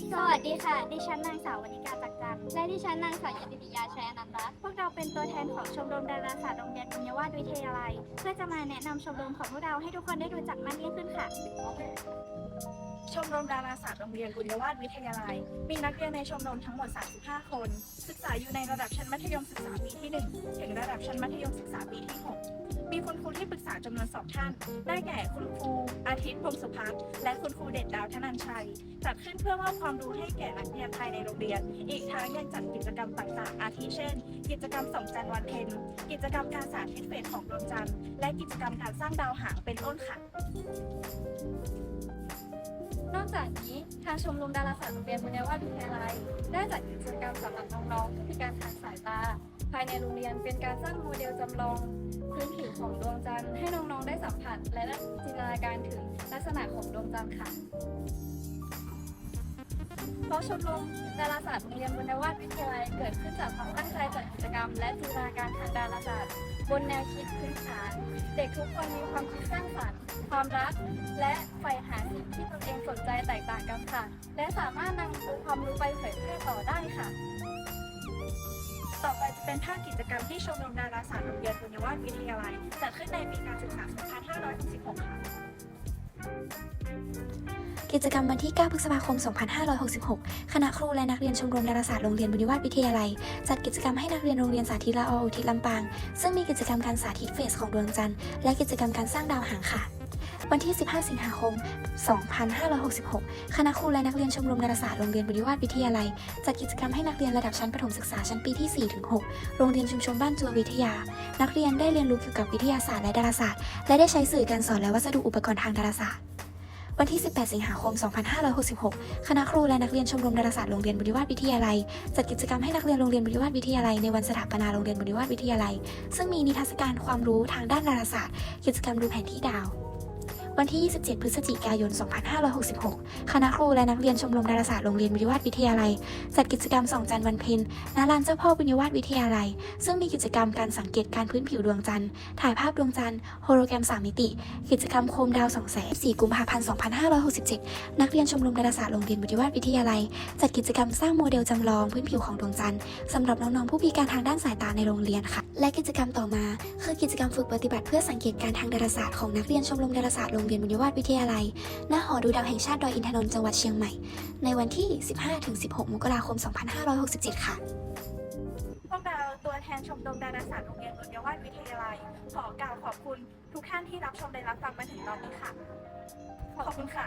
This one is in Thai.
สวัสดีค่ะ ดิฉันนางสาววนิกาจักจันทร์และดิฉันนางสาวยติติยาชัยอนันต์รัตน์พวกเราเป็นตัวแทนของชมรมดาราศาสตร์โรงเรียนบุญยวาสวิทยาลัย เพื่อจะมาแนะนำชมรมของพวกเราให้ทุกคนได้รู้จักมากยิ่งขึ้นค่ะ ชมรมดาราศาสตร์โรงเรียนบุญยวาสวิทยาลัย มีนักเรียนในชมรมทั้งหมด 35 คน ศึกษาอยู่ในระดับชั้นมัธยมศึกษาปีที่ 1 ถึงระดับชั้นมัธยมศึกษาปีที่ 6 มีคุณครูที่ปรึกษาจำนวนสองท่าน ได้แก่คุณครูอาทิตย์พงศ์สุพัฒน์และคุณครูเด่นดาวธนันชัย จัดขึ้นเพื่อมอบความรู้ให้แก่นักเรียนภายในโรงเรียน อีกทั้งยังจัดกิจกรรมต่างๆ อาทิเช่น กิจกรรมส่องจันทร์วันเพ็ญกิจกรรมการสาธิตเฟสของดวงจันทร์และกิจกรรมการสร้างดาวหางเป็นต้นค่ะนอกจากนี้ทางชมรมดาราศาสตร์โรงเรียนบุญยวาสวิทยาลัยได้จัดกิจกรรมสำหรับน้องๆที่พิการทางสายตาายในโรงเรียน เป็นการสร้างโมเดลจำลองพื้นผิวของดวงจันทร์ให้น้องๆได้สัมผัส และจินตนาการถึงลักษณะของดวงจันทร์ค่ะเพราะชมรมดาราศาสตร์โรงเรียนบุญวาสวิทยาลัยเกิดขึ้นจากความตั้งใจจัดกิจกรรม และจินตนาการทางดาราศาสตร์บนแนวคิดพื้นฐาน เด็กทุกคนมีความคิดสร้างสรรค์ความรัก และใฝ่หาสิ่งที่ตนเองสนใจแตกต่างกันค่ะ และสามารถนำความรู้ไปเผยแพร่ต่อได้ค่ะ ต่อไปจะเป็นภาคกิจกรรมที่ชมรมดาราศาสตร์โรงเรียนบุญยวาสวิทยาลัยจัดขึ้นในปีการศึกษา 2566 ค่ะ กิจกรรมวันที่ 9 พฤษภาคม 2566 คณะครูและนักเรียนชมรมดาราศาสตร์โรงเรียนบุญวาสวิทยาลัย จัดกิจกรรมให้นักเรียนโรงเรียนสาธิตละออุทิศลำปาง ซึ่งมีกิจกรรมการสาธิตเฟสของดวงจันทร์และกิจกรรมการสร้างดาวหางค่ะ วันที่ 15 สิงหาคม 2566 คณะครูและนักเรียนชมรมดาราศาสตร์โรงเรียนบุญวาสวิทยาลัย จัดกิจกรรมให้นักเรียนระดับชั้นประถมศึกษาชั้นปีที่ 4-6 โรงเรียนชุมชนบ้านจัววิทยา นักเรียนได้เรียนรู้เกี่ยวกับวิทยาศาสตร์และดาราศาสตร์ และได้ใช้สื่อการสอนและวัสดุอุปกรณ์ทางดาราศาสตร์วันที่ 18 สิงหาคม 2566 คณะครูและนักเรียนชมรมดาราศาสตร์โรงเรียนบุรีวาสวิทยาลัย จัดกิจกรรมให้นักเรียนโรงเรียนบุรีวาสวิทยาลัยในวันสถาปนาโรงเรียนบุรีวาสวิทยาลัย ซึ่งมีนิทรรศการความรู้ทางด้านดาราศาสตร์ กิจกรรมดูแผนที่ดาว วันที่ 27 พฤศจิกายน 2566 คณะครูและนักเรียนชมรมดาราศาสตร์โรงเรียนบุรีวาสวิทยาลัย จัดกิจกรรมส่องจันทร์วันเพ็ญณลานเจ้าพ่อบุญยวาสวิทยาลัย ซึ่งมีกิจกรรมการสังเกตการพื้นผิวดวงจันทร์ ถ่ายภาพดวงจันทร์ โฮโลแกรม 3 มิติ กิจกรรมโคมดาวส่องแสง4กุมภาพันธ์ 2567 นักเรียนชมรมดาราศาสตร์โรงเรียนบุรีวาสวิทยาลัย จัดกิจกรรมสร้างโมเดลจำลองพื้นผิวของดวงจันทร์สำหรับน้องๆผู้พิการทางด้านสายตาในโรงเรียนค่ะ และกิจกรรมต่อมา คือกิจกรรมฝึกปฏิบัติเพื่อสังเกตการทางดาราศาสตร์ของนักเรียนชมรมดาราศาสตร์โรงเรียนบุญวาสวิทยาลัย ณ หอดูดาวแห่งชาติดอยอินทนนท์จังหวัดเชียงใหม่ ในวันที่ 15-16 มกราคม 2567 ค่ะ พวกเราตัวแทนชมรมดาราศาสตร์โรงเรียนบุญวาสวิทยาลัย ขอกล่าวขอบคุณทุกท่านที่รับชมและรับฟังมาถึงตอนนี้ค่ะ ขอบคุณค่ะ